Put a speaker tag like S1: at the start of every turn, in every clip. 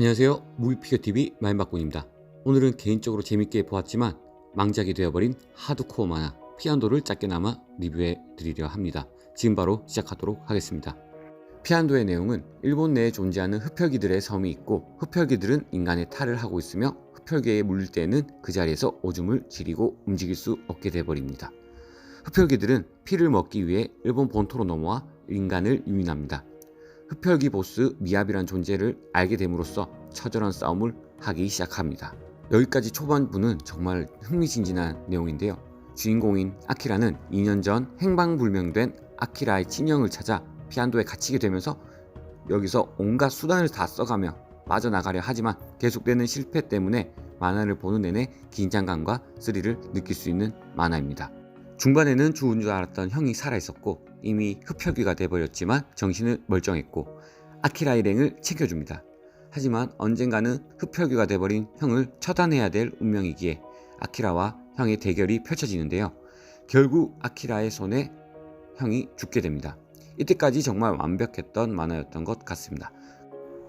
S1: 안녕하세요. 무비피겨TV 마인박군입니다. 오늘은 개인적으로 재밌게 보았지만 망작이 되어버린 하드코어 만화 피안도를 짧게나마 리뷰해 드리려 합니다. 지금 바로 시작하도록 하겠습니다. 피안도의 내용은 일본 내에 존재하는 흡혈귀들의 섬이 있고 흡혈귀들은 인간의 탈을 하고 있으며 흡혈귀에 물릴 때에는 그 자리에서 오줌을 지리고 움직일 수 없게 되어버립니다. 흡혈귀들은 피를 먹기 위해 일본 본토로 넘어와 인간을 유인합니다. 흡혈귀 보스 미압이란 존재를 알게 됨으로써 처절한 싸움을 하기 시작합니다. 여기까지 초반부는 정말 흥미진진한 내용인데요. 주인공인 아키라는 2년 전 행방불명된 아키라의 친형을 찾아 피안도에 갇히게 되면서 여기서 온갖 수단을 다 써가며 빠져나가려 하지만 계속되는 실패 때문에 만화를 보는 내내 긴장감과 스릴을 느낄 수 있는 만화입니다. 중반에는 죽은 줄 알았던 형이 살아있었고 이미 흡혈귀가 돼버렸지만 정신은 멀쩡했고 아키라 일행을 챙겨줍니다. 하지만 언젠가는 흡혈귀가 돼버린 형을 처단해야 될 운명이기에 아키라와 형의 대결이 펼쳐지는데요. 결국 아키라의 손에 형이 죽게 됩니다. 이때까지 정말 완벽했던 만화였던 것 같습니다.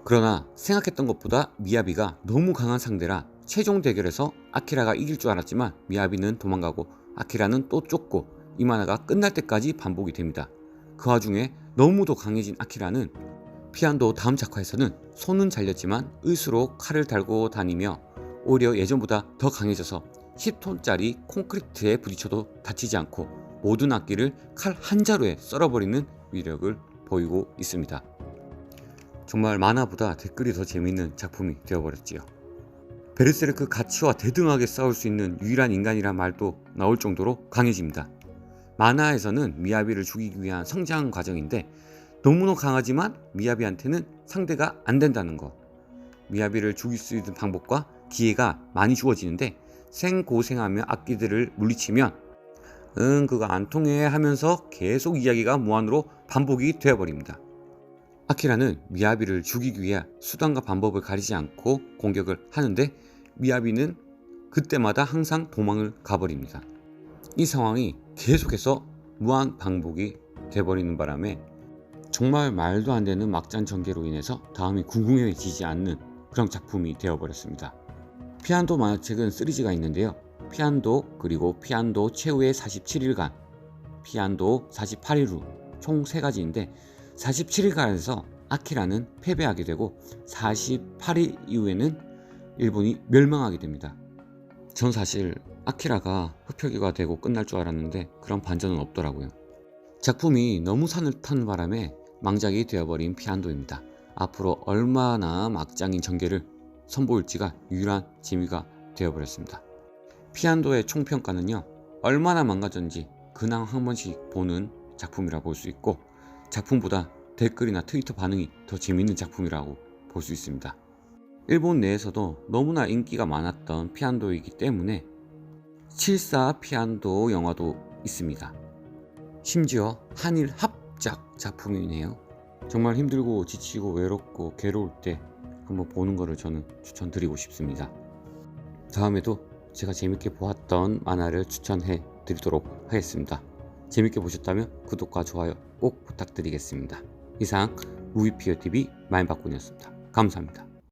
S1: 그러나 생각했던 것보다 미야비가 너무 강한 상대라 최종 대결에서 아키라가 이길 줄 알았지만 미야비는 도망가고 아키라는 또 쫓고 이 만화가 끝날 때까지 반복이 됩니다. 그 와중에 너무도 강해진 아키라는 피안도 다음 작화에서는 손은 잘렸지만 의수로 칼을 달고 다니며 오히려 예전보다 더 강해져서 10톤짜리 콘크리트에 부딪혀도 다치지 않고 모든 악기를 칼 한 자루에 썰어버리는 위력을 보이고 있습니다. 정말 만화보다 댓글이 더 재밌는 작품이 되어버렸지요. 베르세르크 가치와 대등하게 싸울 수 있는 유일한 인간이란 말도 나올 정도로 강해집니다. 만화에서는 미야비를 죽이기 위한 성장 과정인데 너무나 강하지만 미야비한테는 상대가 안 된다는 것. 미야비를 죽일 수 있는 방법과 기회가 많이 주어지는데 생고생하며 악기들을 물리치면 응 그거 안 통해 하면서 계속 이야기가 무한으로 반복이 되어버립니다. 아키라는 미야비를 죽이기 위해 수단과 방법을 가리지 않고 공격을 하는데 미야비는 그때마다 항상 도망을 가버립니다. 이 상황이 계속해서 무한 반복이 돼버리는 바람에 정말 말도 안 되는 막장 전개로 인해서 다음이 궁금해지지 않는 그런 작품이 되어버렸습니다. 피안도 만화책은 시리즈가 있는데요. 피안도 그리고 피안도 최후의 47일간, 피안도 48일 후 총 3가지인데 47일간에서 아키라는 패배하게 되고 48일 이후에는 일본이 멸망하게 됩니다. 전 사실 아키라가 흡혈귀가 되고 끝날 줄 알았는데 그런 반전은 없더라고요. 작품이 너무 산을 타는 바람에 망작이 되어버린 피안도입니다. 앞으로 얼마나 막장인 전개를 선보일지가 유일한 재미가 되어버렸습니다. 피안도의 총평가는요, 얼마나 망가졌는지 근황 한 번씩 보는 작품이라 볼 수 있고, 작품보다 댓글이나 트위터 반응이 더 재밌는 작품이라고 볼 수 있습니다. 일본 내에서도 너무나 인기가 많았던 피안도이기 때문에 74 피안도 영화도 있습니다. 심지어 한일 합작 작품이네요. 정말 힘들고 지치고 외롭고 괴로울 때 한번 보는 것을 저는 추천드리고 싶습니다. 다음에도 제가 재밌게 보았던 만화를 추천해 드리도록 하겠습니다. 재밌게 보셨다면 구독과 좋아요 꼭 부탁드리겠습니다. 이상 무비피어TV 마인박군이었습니다. 감사합니다.